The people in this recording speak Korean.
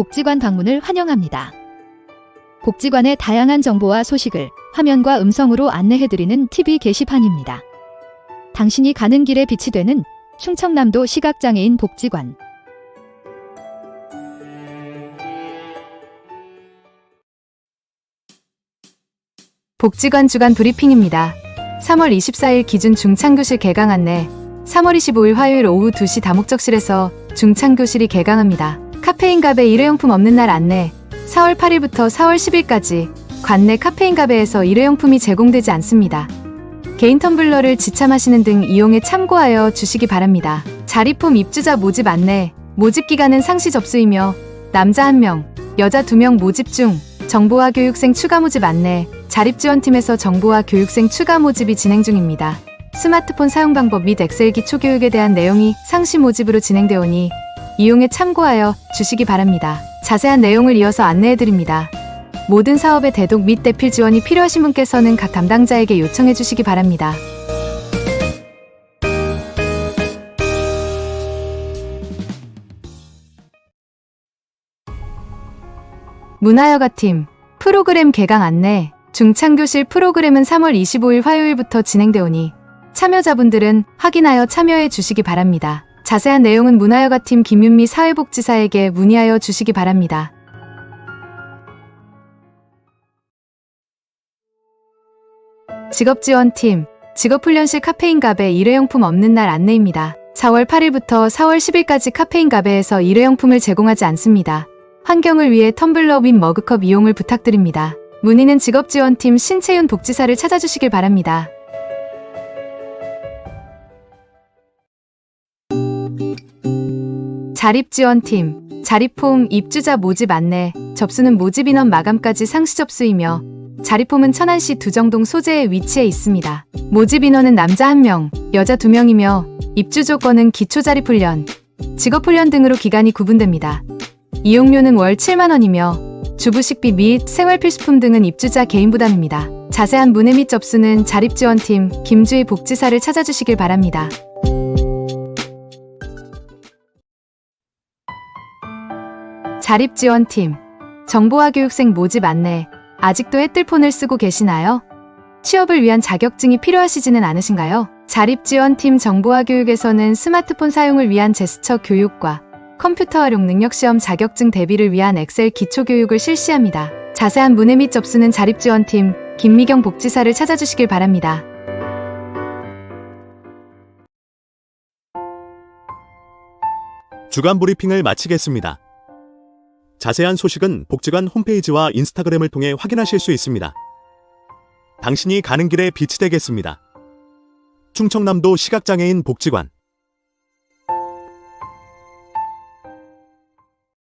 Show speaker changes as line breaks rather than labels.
복지관 방문을 환영합니다. 복지관의 다양한 정보와 소식을 화면과 음성으로 안내해드리는 TV 게시판입니다. 당신이 가는 길에 빛이 되는 충청남도 시각장애인 복지관.
복지관 주간 브리핑입니다. 3월 24일 기준 중창교실 개강 안내. 3월 25일 화요일 오후 2시 다목적실에서 중창교실이 개강합니다. 카페인 가베 일회용품 없는 날 안내. 4월 8일부터 4월 10일까지 관내 카페인 가베에서 일회용품이 제공되지 않습니다. 개인 텀블러를 지참하시는 등 이용에 참고하여 주시기 바랍니다. 자리폼 입주자 모집 안내. 모집 기간은 상시 접수이며 남자 1명, 여자 2명 모집 중 정보화 교육생 추가 모집 안내. 자립지원팀에서 정보화 교육생 추가 모집이 진행 중입니다. 스마트폰 사용 방법 및 엑셀 기초 교육에 대한 내용이 상시 모집으로 진행되오니 이용에 참고하여 주시기 바랍니다. 자세한 내용을 이어서 안내해 드립니다. 모든 사업의 대독 및 대필 지원이 필요하신 분께서는 각 담당자에게 요청해 주시기 바랍니다. 문화여가팀 프로그램 개강 안내 중창교실 프로그램은 3월 25일 화요일부터 진행되오니 참여자분들은 확인하여 참여해 주시기 바랍니다. 자세한 내용은 문화여가팀 김윤미 사회복지사에게 문의하여 주시기 바랍니다. 직업지원팀 직업훈련실 카페인갑에 일회용품 없는 날 안내입니다. 4월 8일부터 4월 10일까지 카페인갑에에서 일회용품을 제공하지 않습니다. 환경을 위해 텀블러 및 머그컵 이용을 부탁드립니다. 문의는 직업지원팀 신채윤 복지사를 찾아주시길 바랍니다. 자립지원팀 자립폼 입주자 모집 안내 접수는 모집 인원 마감까지 상시 접수이며 자립폼은 천안시 두정동 소재에 위치해 있습니다. 모집 인원은 남자 1명, 여자 2명이며 입주 조건은 기초자립훈련, 직업훈련 등으로 기간이 구분됩니다. 이용료는 월 7만원이며 주부식비 및 생활필수품 등은 입주자 개인 부담입니다. 자세한 문의 및 접수는 자립지원팀 김주희 복지사를 찾아주시길 바랍니다. 자립지원팀 정보화 교육생 모집 안내 아직도 해뜰폰을 쓰고 계시나요? 취업을 위한 자격증이 필요하시지는 않으신가요? 자립지원팀 정보화 교육에서는 스마트폰 사용을 위한 제스처 교육과 컴퓨터 활용 능력 시험 자격증 대비를 위한 엑셀 기초 교육을 실시합니다. 자세한 문의 및 접수는 자립지원팀 김미경 복지사를 찾아주시길 바랍니다.
주간 브리핑을 마치겠습니다. 자세한 소식은 복지관 홈페이지와 인스타그램을 통해 확인하실 수 있습니다. 당신이 가는 길에 빛이 되겠습니다. 충청남도 시각장애인 복지관